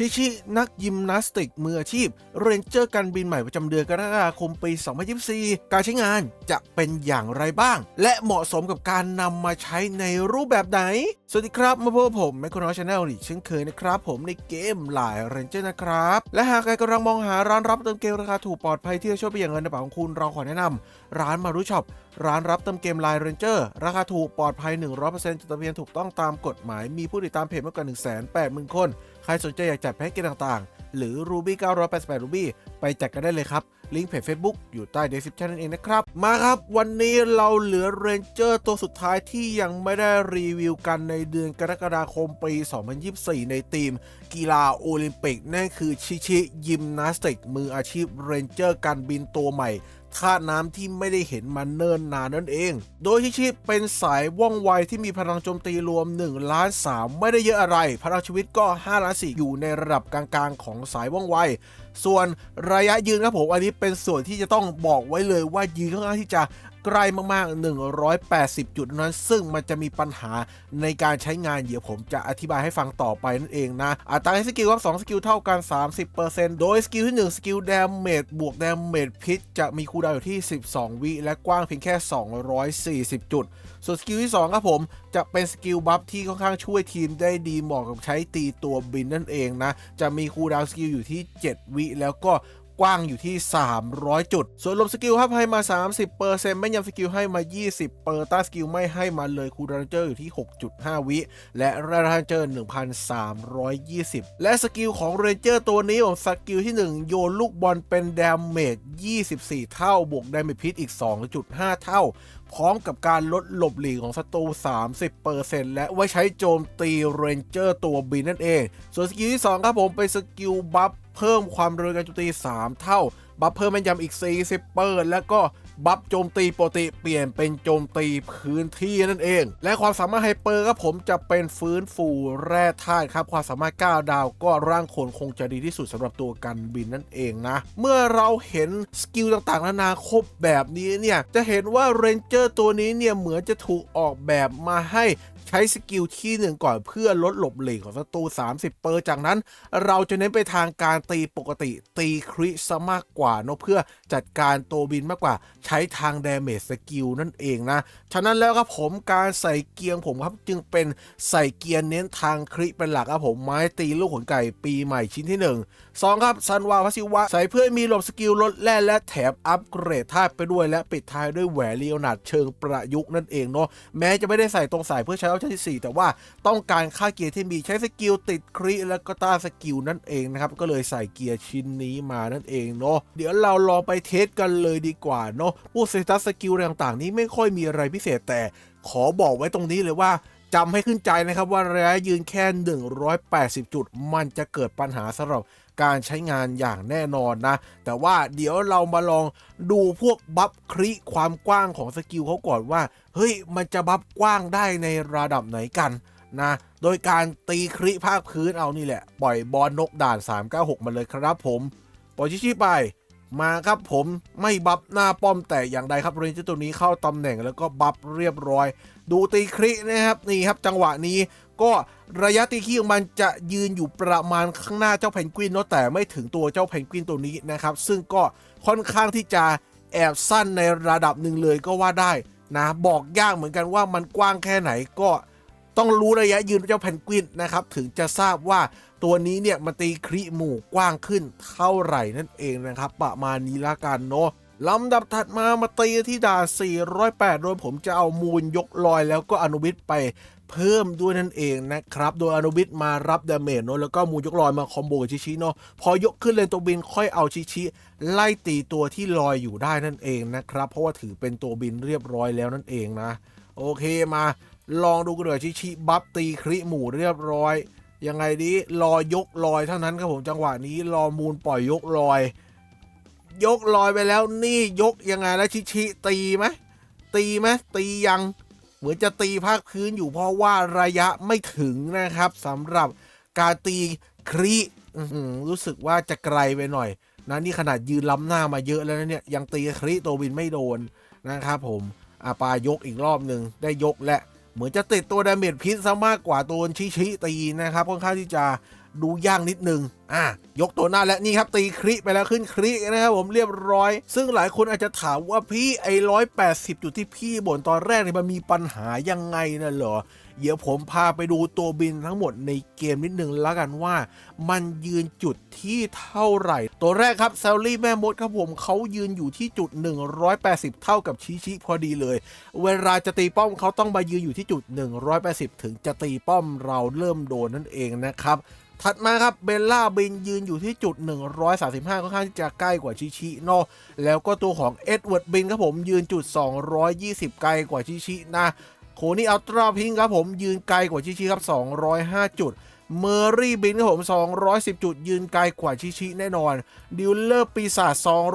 ชิชิ นักยิมนาสติกมืออาชีพ เรนเจอร์การบินใหม่ประจำเดือนกรกฎาคมปี 2024 การใช้งานจะเป็นอย่างไรบ้าง และเหมาะสมกับการนำมาใช้ในรูปแบบไหน สวัสดีครับ มาพบกับผมแมคโครนอชแนลอีกเช่นเคยนะครับผมในเกมหลายเรนเจอร์นะครับ และหากใครกำลังมองหาร้านรับเติมเกมราคาถูกปลอดภัยที่จะช่วยประหยัดเงินในกระเป๋าของคุณเราขอแนะนำร้านมารุช็อปร้านรับเติมเกมไลน์เรนเจอร์ราคาถูกปลอดภัย 100%จดทะเบียนถูกต้องตามกฎหมายมีผู้ติดตามเพจมากกว่า 180,000 คน ครสนใจอยากจัดแพ็กเกจต่างๆ หรือ Ruby 988 Ruby ไปจัดกันได้เลยครับ ลิงก์เพจ Facebook อยู่ใต้ description นั่นเองนะครับ มาครับ วันนี้เราเหลือเรนเจอร์ตัวสุดท้ายที่ยังไม่ได้รีวิวกันในเดือนกรกฎาคมปี 2024 ในทีม กีฬาโอลิมปิก นั่นคือชิชิยิมนาสติกมืออาชีพเรนเจอร์การบินตัวใหม่ ค่าน้ำที่ไม่ได้เห็นมาเนิ่นนานนั่นเอง โดยชิชิเป็นสายว่องไวที่มีพลังโจมตีรวม1ล้าน3ไม่ได้เยอะอะไร พลังชีวิตก็5ล้าน4อยู่ในระดับกลางๆ ของสายว่องไวส่วนระยะยืนครับผมอันนี้เป็นส่วนที่จะต้องบอกไว้เลยว่ายืนค่อนข้างที่จะใกล้มากๆ 180 จุดนั้น ซึ่งมันจะมีปัญหาในการใช้งานเดี๋ยวผมจะอธิบายให้ฟังต่อไปนั่นเองนะอัตราสกิลครับ2สกิลเท่ากัน 30%โดยสกิลที่ 1 สกิลดาเมจบวกดาเมจพิษจะมีคูลดาวอยู่ที่ 12 วิและกว้างเพียงแค่ 240 จุดส่วนสกิลที่ 2 ครับผม จะเป็นสกิลบัฟที่ค่อนข้างช่วยทีมได้ดีเหมาะกับใช้ตีตัวบินนั่นเองนะ จะมีคูลดาวน์สกิลอยู่ที่ 7 วิ แล้วก็ กว้างอยู่ที่ 300 จุด ส่วนลมสกิลครับให้มา 30%ไม่ยำสกิลให้มา 20 เปอร์ต้าสกิลไม่ให้มาเลยคูลดานเจอร์อยู่ที่ 6.5 วิ และแราดาเจอร์ 1,320 และสกิลของเรนเจอร์ตัวนี้ผมสกิลที่ 1 โยนลูกบอลเป็นดาเมจ 24 เท่า บวกดาเมจพิษอีก 2.5 เท่า พร้อมกับการลดหลบหลีกของศัตรู 30%และไว้ใช้โจมตีเรนเจอร์ตัวบินนั่นเอง ส่วนสกิลที่ 2 ครับผมเป็นสกิลบัฟ เพิ่มความเร็วการโจมตี 3 เท่า บัฟเพิ่มแม่นยำอีก 40เปอร์แล้วก็บัฟโจมตีปกติเปลี่ยนเป็นโจมตีพื้นที่นั่นเอง และความสามารถไฮเปอร์ครับผมจะเป็นฟื้นฟูแร่ธาตุครับ ความสามารถ 9 ดาวก็ร่างคนคงจะดีที่สุดสำหรับตัวกันบินนั่นเองนะ เมื่อเราเห็นสกิลต่างๆนานาครบแบบนี้เนี่ย จะเห็นว่าเรนเจอร์ตัวนี้เนี่ยเหมือนจะถูกออกแบบมาให้ ใช้สกิลที่หนึ่งก่อนเพื่อลดหลบหลีกของศัตรู 30 เปอร์ จากนั้น เราจะเน้นไปทางการตีปกติตีคริซะมากกว่าเนะเพื่อจัดการตัวบินมากกว่า ใช้ทางดเมจสกิลนั่นเองนะ ฉะนั้นแล้วครับผมการใส่เกียร์ผมครับจึงเป็นใส่เกียร์เน้นทางคริเป็นหลักครับผมไม้ตีลูกขนไก่ปีใหม่ชิ้นที่ 1 2 ครับซันวาพัสิวะใส่เพื่อมีหลบสกิลลดแร่และแถมอัปเกรดธาตุไปด้วยและปิดท้ายด้วยแหวนเลโอนาดเชิงประยุกต์นั่นเองเนาะแม้จะไม่ได้ใส่ตรงสายเพื่อใช้ชั่นที่ 4 แต่ว่าต้องการค่าเกียร์ที่มีใช้สกิลติดคริแล้วก็ต้าสกิลนั่นเองนะครับ ก็เลยใส่เกียร์ชิ้นนี้มานั่นเองเนาะเดี๋ยวเราลองไปเทสกันเลยดีกว่าเนาะพวกสเตตัสสกิลต่างๆ นี้ไม่ค่อยมีอะไรพิเศษแต่ขอบอกไว้ตรงนี้เลยว่า จำให้ขึ้นใจนะครับว่าระยะยืนแค่ 180 จุด มันจะเกิดปัญหาสำหรับการใช้งานอย่างแน่นอนนะ แต่ว่าเดี๋ยวเรามาลองดูพวกบัฟคริความกว้างของสกิลเขาก่อนว่า เฮ้ย มันจะบัฟกว้างได้ในระดับไหนกันนะ โดยการตีคริภาคพื้นเอานี่แหละ ปล่อยบอลนกด่าน 396 มาเลยครับผม ปล่อยชิๆไป มาครับผมไม่บัฟหน้าป้อมแต่อย่างใดครับเรนเจอร์ตัวนี้เข้าตำแหน่งแล้วก็บัฟเรียบร้อย ดูตีครินะครับนี่ครับจังหวะนี้ก็ระยะตีขี้ของมันจะยืนอยู่ประมาณข้างหน้าเจ้าเพนกวินเนาะแต่ไม่ถึงตัวเจ้าเพนกวินตัวนี้นะครับ ซึ่งก็ค่อนข้างที่จะแอบสั้นในระดับหนึ่งเลยก็ว่าได้นะบอกยากเหมือนกันว่ามันกว้างแค่ไหนก็ต้องรู้ระยะยืนเจ้าเพนกวินนะครับถึงจะทราบว่า ตัวนี้เนี่ยมันตีคริหมู่กว้างขึ้นเท่าไหร่นั่นเองนะครับ ประมาณนี้ละกันเนาะลำดับถัดมามาตีที่ด่าน408 โดยผมจะเอามูลยกลอยแล้วก็อนุวิทย์ไปเพิ่มด้วยนั่นเองนะครับ โดยอนุวิทย์มารับดาเมจเนอะแล้วก็มูลยกลอยมาคอมโบกับชิชิเนาะพอยกขึ้นเลนตัวบินค่อยเอาชิชิ ไล่ตีตัวที่ลอยอยู่ได้นั่นเองนะครับ เพราะว่าถือเป็นตัวบินเรียบร้อยแล้วนั่นเองนะ โอเคมา ลองดูกันเลยชิชิบัฟตีคริหมู่เรียบร้อย ยังไงดีรอยกลอยเท่านั้นครับผมจังหวะนี้รอมูลปล่อยยกลอย ยกลอยไปแล้วนี่ยกยังไงแล้วชิชิตีไหมตีไหมตียังเหมือนจะตีภาคพื้นอยู่เพราะว่าระยะไม่ถึงนะครับสำหรับการตีครีรู้สึกว่าจะไกลไปหน่อยนะนี่ขนาดยืนล้ำหน้ามาเยอะแล้วนะเนี่ยยังตีครีตัวบินไม่โดนนะครับผมอาปายกอีกรอบหนึ่งได้ยกและ เหมือนจะติดตัวดาเมจพิษซะมากกว่าตัวชิชิตีนะครับค่อนข้างที่จะดูยากนิดนึง อะ ยกตัวหน้าและนี่ครับตีคริไปแล้วขึ้นครินะครับผมเรียบร้อย ซึ่งหลายคนอาจจะถามว่าพี่ไอ้ร้อยแปดสิบจุดที่พี่บ่นตอนแรกเนี่ยมันมีปัญหายังไงนะเหรอ เดี๋ยวผมพาไปดูตัวบินทั้งหมดในเกมนิดนึงแล้วกันว่า มันยืนจุดที่เท่าไหร่ ตัวแรกครับแซลลี่แม่มดครับผมเขายืนอยู่ที่จุด 180 เท่ากับชิชิพอดีเลย เวลาจะตีป้อมเขาต้องมายืนอยู่ที่จุด 180 ถึงจะตีป้อมเราเริ่มโดนนั่นเองนะครับถัดมาครับเบลล่าบินยืนอยู่ที่จุด 135 ค่อนข้างที่จะใกล้กว่าชิชิเนาะแล้วก็ตัวของเอ็ดเวิร์ดบินครับผมยืนจุด 220 ไกลกว่าชิชินะ โคนี่อัลตราพิงครับผมยืนไกลกว่าชิชิครับ 205 จุด เมอร์รี่บินครับผม 210 จุด ยืนไกลกว่าชิชิแน่นอนดิวเลอร์ปีศาจ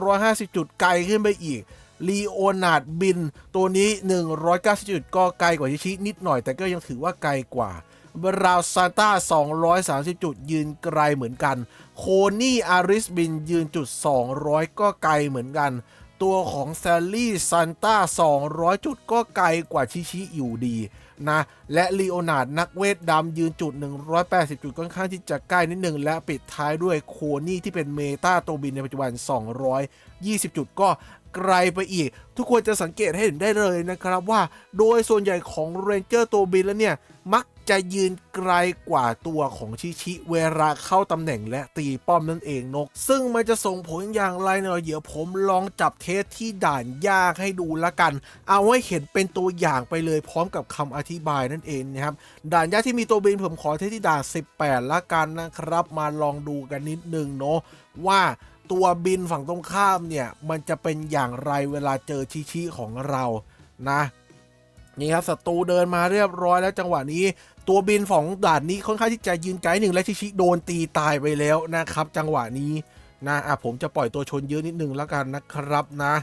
250 จุดไกลขึ้นไปอีกลีโอนาร์ดบิน ตัวนี้ 190 จุด ก็ไกลกว่าชิชินิดหน่อย แต่ก็ยังถือว่าไกลกว่าบราวซานต้า 230 จุด ยืนไกลเหมือนกัน โคนี่อาริสบินยืนจุด 200 ก็ไกลเหมือนกัน ตัวของแซลลี่ซันต้า 200 จุดก็ไกลกว่าชิชิอยู่ดีนะ และลีโอนาร์ดนักเวทดำยืนจุด 180 จุดค่อนข้างที่จะใกล้นิดหนึ่ง และปิดท้ายด้วยโคนี่ที่เป็นเมตาตัวบินในปัจจุบัน 220 จุดก็ ไกลไปอีก ทุกคนจะสังเกตให้เห็นได้เลยนะครับว่า โดยส่วนใหญ่ของเรนเจอร์ตัวบินแล้วเนี่ย มักจะยืนไกลกว่าตัวของชิชิเวลาเข้าตำแหน่งและตีป้อมนั่นเองนก ซึ่งมันจะส่งผลอย่างไรเนาะเดี๋ยวผมลองจับเทสที่ด่านยากให้ดูละกัน เอาให้เห็นเป็นตัวอย่างไปเลยพร้อมกับคำอธิบายนั่นเองนะครับด่านยากที่มีตัวบินผมขอเทสที่ด่าน 18 ละกันนะครับ มาลองดูกันนิดนึงเนาะว่า ตัวบินฝั่งตรงข้ามเนี่ย มันจะเป็นอย่างไรเวลาเจอชิชิของเรานะนี่ครับศัตรูเดินมาเรียบร้อยแล้วจังหวะนี้ ตัวบินของด่านนี้ค่อนข้างที่จะยืนไกลหนึ่งและชิชิโดนตีตายไปแล้วนะครับ จังหวะนี้นะอะผมจะปล่อยตัวชนเยอะนิดนึงแล้วกันนะครับนะ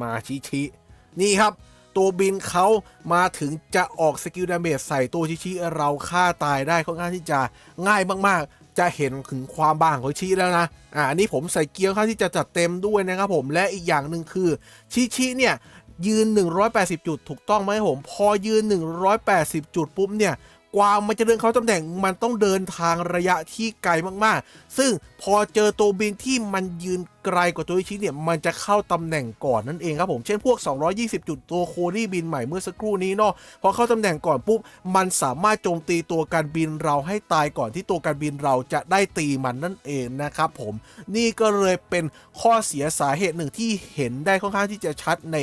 มาชิชิ นี่ครับ ตัวบินเขามาถึงจะออกสกิลดาเมจใส่ตัวชิชิเราฆ่าตายได้ค่อนข้างที่จะง่ายมากๆ จะเห็นถึงความบางของชิแล้วนะ อ่าอันนี้ผมใส่เกียร์ค่อนข้างที่จะจัดเต็มด้วยนะครับผม และอีกอย่างหนึ่งคือชิชิเนี่ยยืน 180 จุดถูกต้องไหมผม พอยืน 180 จุดปุ๊บเนี่ย กว่ามันจะเดินเข้าตำแหน่งมันต้องเดินทางระยะที่ไกลมากๆ ซึ่งพอเจอตัวบินที่มันยืนไกลกว่าตัวอิชิเนี่ยมันจะเข้าตำแหน่งก่อนนั่นเองครับผมเช่นพวก 220 จุดตัวโคนี่บินใหม่เมื่อสักครู่นี้เนาะพอเข้าตำแหน่งก่อนปุ๊บมันสามารถโจมตีตัวการบินเราให้ตายก่อนที่ตัวการบินเราจะได้ตีมันนั่นเองนะครับผมนี่ก็เลยเป็นข้อเสียสาเหตุหนึ่งที่เห็นได้ค่อนข้างที่จะชัดใน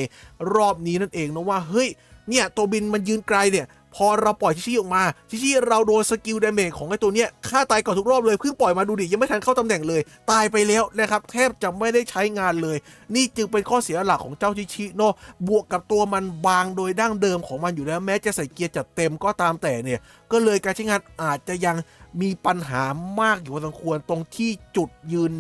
รอบนี้นั่นเองนะว่าเฮ้ยเนี่ยตัวบินมันยืนไกลเนี่ย พอเราปล่อยชิชิออกมา ชิชิเราโดนสกิลดาเมจของไอ้ตัวเนี้ยฆ่าตายก่อนทุกรอบเลยเพิ่งปล่อยมาดูดิยังไม่ทันเข้าตำแหน่งเลย ตายไปแล้วนะครับแทบจะไม่ได้ใช้งานเลย นี่จึงเป็นข้อเสียหลักของเจ้าชิชิเนาะบวกกับตัวมันบางโดยดั้งเดิมของมันอยู่แล้วแม้จะใส่เกียร์จัดเต็มก็ตามแต่เนี่ยก็เลยการใช้งานอาจจะยังมีปัญหามากอยู่พอสมควรตรงที่จุดยืน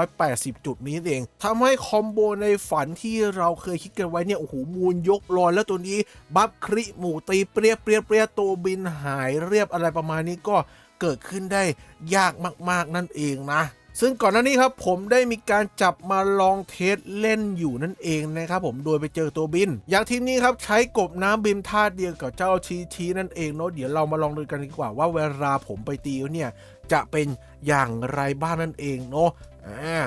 180 จุดนี้เองทำให้คอมโบในฝันที่เราเคยคิดกันไว้เนี่ยโอ้โหมูลยกลอยแล้วตัวนี้ บัฟคริหมูตีเปรียเปรียเปรียตัวบินหายเรียบอะไรประมาณนี้ก็เกิดขึ้นได้ยากมาก ๆ นั่นเองนะ ซึ่งก่อนหน้านี้ครับผมได้มีการจับมาลองเทสเล่นอยู่นั่นเองนะครับผมโดยไปเจอตัวบิน อย่างทีมนี้ครับใช้กบน้ำบินท่าเดียวกับเจ้าชีชีนั่นเองเนาะเดี๋ยวเรามาลองดูกันดีกว่าว่าเวลาผมไปตีเนี่ยจะเป็นอย่างไรบ้างนั่นเองเนาะอ่า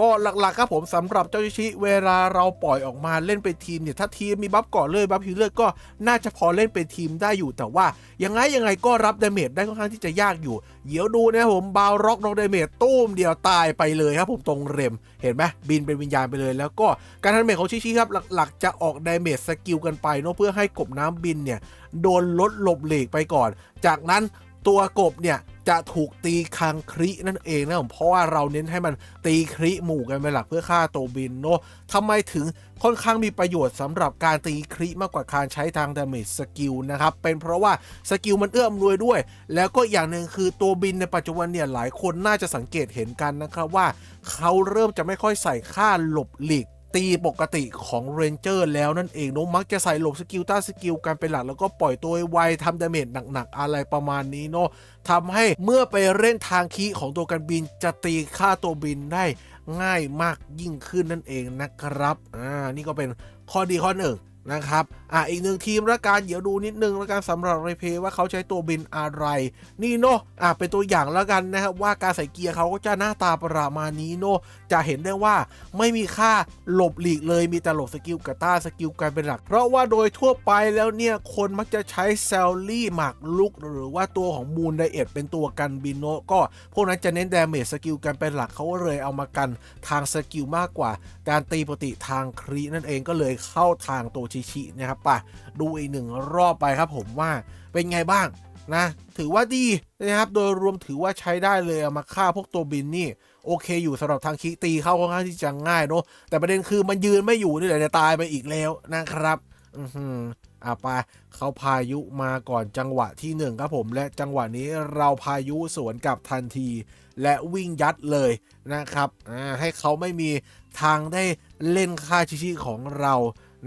ก็หลักๆครับผมสำหรับเจ้าชิชิเวลาเราปล่อยออกมาเล่นเป็นทีมเนี่ยถ้าทีมมีบัฟก่อนเลยบัฟฮิลเลอร์ก็น่าจะพอเล่นเป็นทีมได้อยู่แต่ว่ายังไงยังไงก็รับดาเมจได้ค่อนข้างที่จะยากอยู่เดี๋ยวดูนะครับผมบาวร็อกนอกดาเมจตู้มเดียวตายไปเลยครับผมตรงเรมเห็นไหมบินเป็นวิญญาณไปเลย แล้วก็การทำดาเมจของชิชิครับหลักๆ จะออกดาเมจสกิลกันไปเนาะเพื่อให้กบน้ำบินเนี่ยโดนลดหลบเหลีกไปก่อน จากนั้น ตัวกบเนี่ยจะถูกตีคังครินั่นเองนะผมเพราะว่าเราเน้นให้มันตีคริหมู่กันเป็นหลักเพื่อฆ่าตัวบินเนาะทำไมถึงค่อนข้างมีประโยชน์สำหรับการตีคริมากกว่าการใช้ทางดาเมจสกิลนะครับ เป็นเพราะว่าสกิลมันเอื้อมนวยด้วย แล้วก็อย่างหนึ่งคือตัวบินในปัจจุบันเนี่ยหลายคนน่าจะสังเกตเห็นกันนะครับว่า เขาเริ่มจะไม่ค่อยใส่ค่าหลบหลีก ตีปกติของเรนเจอร์แล้วนั่นเองเนอะมักจะใส่หลบสกิลต้านสกิลกันเป็นหลัก แล้วก็ปล่อยตัวไวทำดาเมจหนักๆ อะไรประมาณนี้เนาะทำให้เมื่อไปเล่นทางคีของตัวการบินจะตีค่าตัวบินได้ง่ายมากยิ่งขึ้นนั่นเองนะครับอ่านี่ก็เป็นข้อดีข้อหนึ่งนะครับอะอีกหนึ่งทีมละกันเดี๋ยวดูนิดนึงละกันสำหรับเรเพว่าเขาใช้ตัวบินอะไร นี่โนาะอะเป็นตัวอย่างล้วกันนะครับว่าการใส่เกียร์เขาก็จะหน้าตาประมาณนี้โนาะ จะเห็นได้ว่าไม่มีค่าหลบหลีกเลยมีแต่หลบสกิลกับต้าสกิลกันเป็นหลัก เพราะว่าโดยทั่วไปแล้วเนี่ยคนมักจะใช้แซลลี่หมากลุก หรือว่าตัวของมูนไดเอทเป็นตัวกันบินโนก็พวกนั้นจะเน้นดาเมจสกิลกันเป็นหลักเขาก็เลยเอามากันทางสกิลมากกว่า การตีปกติทางครีนั่นเองก็เลยเข้าทางตัวชิชินะครับป่ะดูอีกหนึ่งรอบไปครับผมว่าเป็นไงบ้างนะ ถือว่าดีนะครับ โดยรวมถือว่าใช้ได้เลยเอามาฆ่าพวกตัวบินนี่ โอเคอยู่สำหรับทางคิตีเข้าค่อนข้างที่จะง่ายเนอะแต่ประเด็นคือมันยืนไม่อยู่นี่แหละจะตายไปอีกแล้วนะครับ อือหืออะไปเขาพายุมาก่อนจังหวะที่หนึ่งครับผมและจังหวะนี้เราพายุสวนกลับทันที และวิ่งยัดเลยนะครับอ่าให้เขาไม่มีทางได้เล่นค่าชิชิของเรา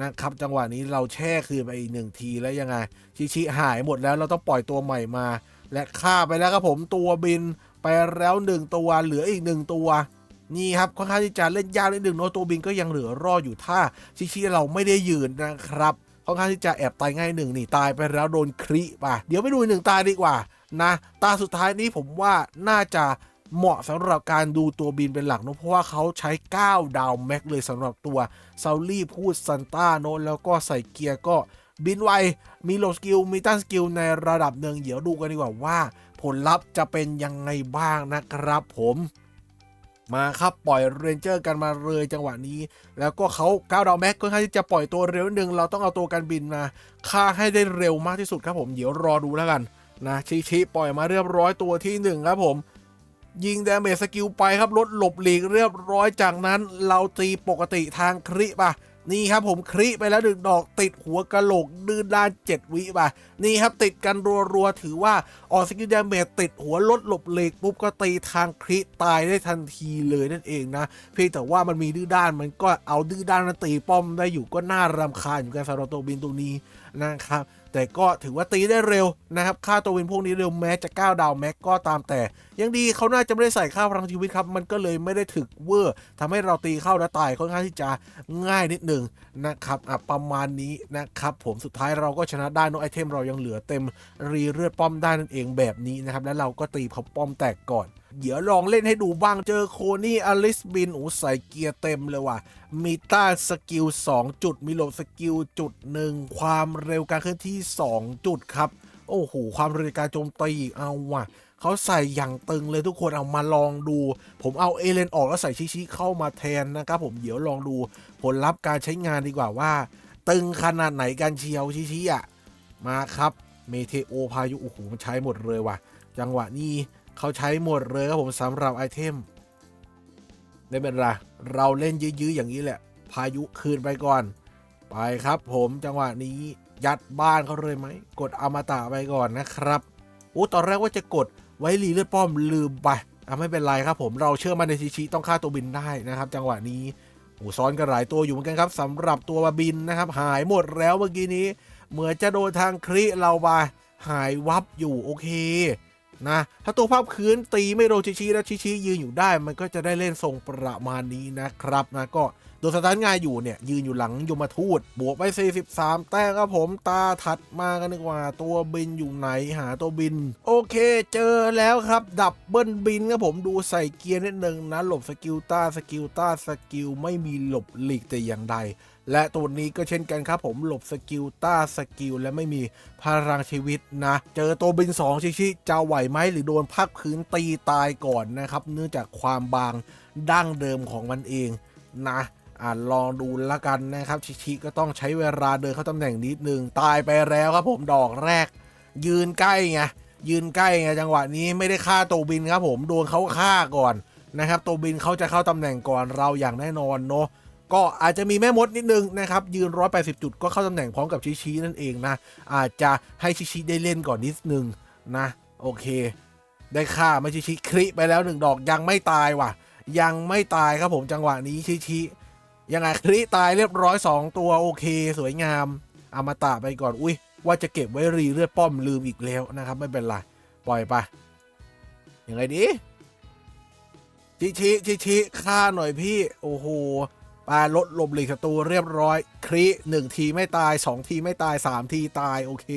นะครับ จังหวะนี้เราแช่คืนไปอีกหนึ่งทีแล้วยังไง ชิชิหายหมดแล้วเราต้องปล่อยตัวใหม่มา และฆ่าไปแล้วครับผมตัวบิน ไปแล้วหนึ่งตัวเหลืออีกหนึ่งตัว นี่ครับค่อนข้างที่จะเล่นยากนิดหนึ่งเนอะตัวบินก็ยังเหลือรอดอยู่ถ้าชิชิเราไม่ได้ยืนนะครับค่อนข้างที่จะแอบตายง่ายหนึ่งนี่ตายไปแล้วโดนคริป่ะเดี๋ยวไปดูหนึ่งตายดีกว่านะตาสุดท้ายนี้ผมว่าน่าจะเหมาะสำหรับการดูตัวบินเป็นหลักเนอะเพราะว่าเขาใช้ 9 ดาวแม็กเลยสำหรับตัวซาลี่พูดซันต้าโนอะแล้วก็ใส่เกียร์ก็บินไว มีโลสกิล มีตันสกิลในระดับหนึ่งเดี๋ยวดูกันดีกว่าว่า ลลัพธ์จะเป็นยังไงบ้างนะครับผมมาครับปล่อยเรนเจอร์กันมาเลยจังหวะนี้ แล้วก็เขาก้าวดาวแม็กก็ค่อนข้างที่จะปล่อยตัวเร็วนึง เราต้องเอาตัวกันบินมาฆ่าให้ได้เร็วมากที่สุดครับผมเดี๋ยวรอดูแล้วกันนะชิชิปล่อยมาเรียบร้อยตัวที่หนึ่งครับผม ยิงดาเมจสกิลไปครับลดหลบหลีกเรียบร้อยจากนั้น เราตีปกติทางคริป่ะ นี่ครับผมคริไปแล้วหนึ่งดอกติดหัวกะโหลกดื้นด้านเจ็ดวิไปนี่ครับติดกันรัวๆ ถือว่าออกสกิลดาเมจติดหัวลดหลบหล็กปุ๊บก็ตีทางคริตายได้ทันทีเลยนั่นเองนะ เพียงแต่ว่ามันมีดื้อด้านมันก็เอาดื้อด้านนั้นตีป้อมได้อยู่ก็น่ารำคาญอยู่กันสำหรับตัวบินตัวนี้นะครับ แต่ก็ถือว่าตีได้เร็วนะครับค่าตัววินพวกนี้เร็วแม้จะ9ดาวแม็กก็ตามแต่ ยังดีเขาน่าจะไม่ได้ใส่ค่าพลังชีวิตครับ มันก็เลยไม่ได้ถึกเวอร์ทำให้เราตีเข้าและตายค่อนข้างที่จะง่ายนิดหนึ่งนะครับอะประมาณนี้นะครับผมสุดท้ายเราก็ชนะได้นอไอเทมเรายังเหลือเต็มรีเลือดป้อมได้นั่นเองแบบนี้นะครับแล้วเราก็ตีเขาป้อมแตกก่อน เดี๋ยวลองเล่นให้ดูบ้างเจอโคนี่อลิสบินโอ้ใส่เกียร์เต็มเลยว่ะ มีต้าสกิล 2 จุด มีโหลสกิลจุดหนึ่งความเร็วการเคลื่อนที่ 2 จุดครับ โอ้โห ความเร็วการโจมตีเอาว่ะเขาใส่อย่างตึงเลยทุกคนเอามาลองดู ผมเอาเอเลนออกแล้วใส่ชิชิเข้ามาแทนนะครับผมเดี๋ยวลองดูผลลัพธ์การใช้งานดีกว่าว่า ตึงขนาดไหนกันเชียวชิชิอะมาครับเมเทโอพายุโอ้โหมันใช้หมดเลยว่ะ จังหวะนี้ เขาใช้หมดเลยครับผมสำหรับไอเทมไม่เป็นไรเราเล่นยื้อๆอย่างนี้แหละ พายุคืนไปก่อน ไปครับผมจังหวะนี้ยัดบ้านเขาเลยไหม กดอมตะไปก่อนนะครับโอ้ตอนแรกว่าจะกดไว้รีเลือดป้อมลืมไปอะไม่เป็นไรครับผมเราเชื่อมันในชิชิต้องฆ่าตัวบินได้นะครับ จังหวะนี้โอ้ซ้อนกันหลายตัวอยู่เหมือนกันครับสำหรับตัวบินนะครับ หายหมดแล้วเมื่อกี้นี้ เหมือนจะโดนทางคริเราไปหายวับอยู่โอเค นะถ้าตัวภาพคืนตีไม่โดนชิชิแล้วชิชิยืนอยู่ได้ มันก็จะได้เล่นทรงประมาณนี้นะครับนะก็ ดนสตาร์ทง่ายอยู่เนี่ย ยืนอยู่หลังยมทูต บวกไป 43 แต้มครับผมตาถัดมากันดีกว่า ตัวบินอยู่ไหนหาตัวบิน โอเคเจอแล้วครับ ดับเบิลบินครับผมดูใส่เกียร์นิดนึงนะ หลบสกิลต้าสกิลต้าสกิลไม่มีหลบหลีกแต่อย่างใด และตัวนี้ก็เช่นกันครับผมหลบสกิลต้าสกิลและไม่มีพลังชีวิตนะ เจอตัวบิน 2 ชิชิจะไหวไหมหรือโดนพักพื้นตีตายก่อนนะครับ เนื่องจากความบางดั้งเดิมของมันเองนะ อ่าลองดูละกันนะครับ ชิชิก็ต้องใช้เวลาเดินเข้าตำแหน่งนิดนึง ตายไปแล้วครับผมดอกแรก ยืนใกล้ไงยืนใกล้ไงจังหวะนี้ไม่ได้ฆ่าตัวบินครับผมโดนเขาฆ่าก่อนนะครับตัวบินเขาจะเข้าตำแหน่งก่อนเราอย่างแน่นอนเนาะก็อาจจะมีแม่มดนิดนึงนะครับ ยืน 180 จุดก็เข้าตำแหน่งพร้อมกับชิชินั่นเองนะ อาจจะให้ชิชิได้เล่นก่อนนิดนึงนะ โอเค ได้ค่าไม่ชิชิคริไปแล้วหนึ่งดอกยังไม่ตายว่ะ ยังไม่ตายครับผมจังหวะนี้ชิชิ ยังไงคริตายเรียบร้อย 2 ตัวโอเค สวยงามอามาตะไปก่อน อุ้ยว่าจะเก็บไว้รีเลือดป้อมลืมอีกแล้วนะครับ ไม่เป็นไรปล่อยไปยังไงดีชิชิชิชิฆ่าหน่อยพี่ โอ้โหปาลดลบหลีกศัตรูเรียบร้อยคริหนึ่งทีไม่ตายสองทีไม่ตายสามทีตายโอเค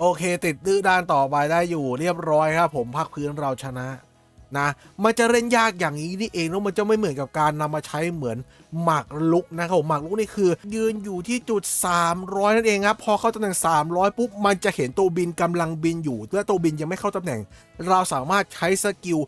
โอเค ติดดื้อด้านต่อไปได้อยู่เรียบร้อยครับ ผมภาคพื้นเราชนะ นะ มันจะเล่นยากอย่างนี้นี่เองแล้วมันจะไม่เหมือนกับการนำมาใช้เหมือนหมากลุกนะครับหมากลุกนี่คือ ยืนอยู่ที่จุด 300 นั่นเองครับพอเข้าตำแหน่ง 300 ปุ๊บมันจะเห็นตัวบินกำลังบินอยู่และตัวบินยังไม่เข้าตำแหน่ง เราสามารถใช้สกิล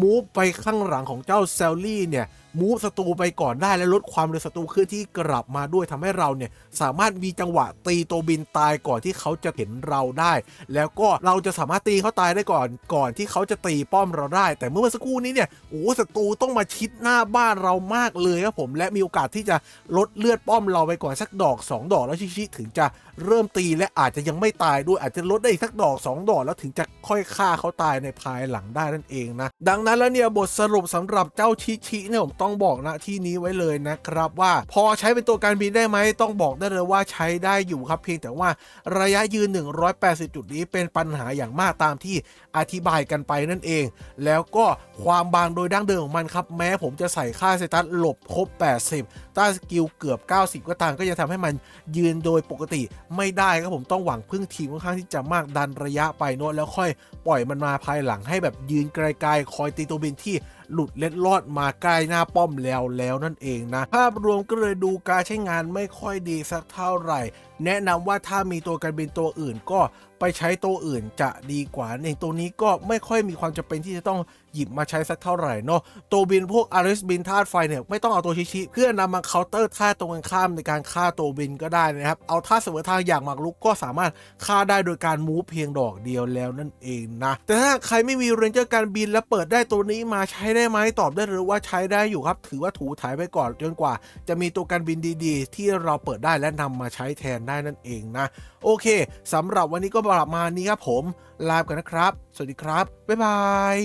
มูฟไปข้างหลังของเจ้าเซลลี่เนี่ยมูฟศัตรูไปก่อนได้และลดความเร็วศัตรูเคลื่อนที่กลับมาด้วยทำให้เราเนี่ยสามารถมีจังหวะตีตัวบินตายก่อนที่เขาจะเห็นเราได้ แล้วก็เราจะสามารถตีเขาตายได้ก่อนก่อนที่เขาจะตีป้อมเราได้ แต่เมื่อสักครู่นี้เนี่ยโอ้ศัตรูต้องมาชิดหน้าบ้านเรามากเลยครับผมและมีโอกาสที่จะลดเลือดป้อมเราไปก่อนสักดอก 2 ดอกแล้วชิๆถึงจะเริ่มตีและอาจจะยังไม่ตายด้วยอาจจะลดได้อีกสักดอก 2 ดอก แล้วถึงจะค่อยฆ่าเขาตายในภายหลังได้นั่นเองนะดังนั้นแล้วเนี่ยบทสรุปสำหรับเจ้าชิชิเนี่ยผมต้องบอกนะที่นี้ไว้เลยนะครับว่าพอใช้เป็นตัวการบินได้ไหมต้องบอกได้เลยว่าใช้ได้อยู่ครับเพียงแต่ว่าระยะยืน 180 จุดนี้เป็นปัญหาอย่างมากตามที่อธิบายกันไปนั่นเอง แล้วก็ความบางโดยดั้งเดิมของมันครับ แม้ผมจะใส่ค่าสเตตัสหลบครบ 80ต้านสกิลเกือบ 90 ก็ตามก็ยังทำให้มันยืนโดยปกติไม่ได้ครับผมต้องหวังพึ่งทีมค่อนข้างที่จะมากดันระยะไปโน้ตแล้วค่อยปล่อยมันมาภายหลังให้แบบยืนไกลๆคอยตีตัวบินที่ หลุดเล็ดลอดมาใกล้หน้าป้อมแล้วแล้วนั่นเองนะ ภาพรวมก็เลยดูการใช้งานไม่ค่อยดีสักเท่าไหร่ แนะนำว่าถ้ามีตัวการบินตัวอื่นก็ ไปใช้ตัวอื่นจะดีกว่าเองตัวนี้ก็ไม่ค่อยมีความจำเป็นที่จะต้องหยิบมาใช้สักเท่าไหร่เนาะตัวบินพวกอาริสบินธาตุไฟเนี่ยไม่ต้องเอาตัวชิๆเพื่อนำมาเคาน์เตอร์ท่าตรงกันข้ามในการฆ่าตัวบินก็ได้นะครับเอาท่าเสมอทางอย่างหมากรุกก็สามารถฆ่าได้โดยการมูฟเพียงดอกเดียวแล้วนั่นเองนะแต่ถ้าใครไม่มีเรนเจอร์การบินและเปิดได้ตัวนี้มาใช้ได้ไหมตอบได้เลยว่าใช้ได้อยู่ครับ ถือว่าถูถ่ายไปก่อนจนกว่า จะมีตัวการบินดีๆ ที่เราเปิดได้และนำมาใช้แทนได้นั่นเองนะโอเคสำหรับวันนี้ก็ประมาณนี้ครับผม ลาไปกันนะครับ สวัสดีครับ บ๊ายบาย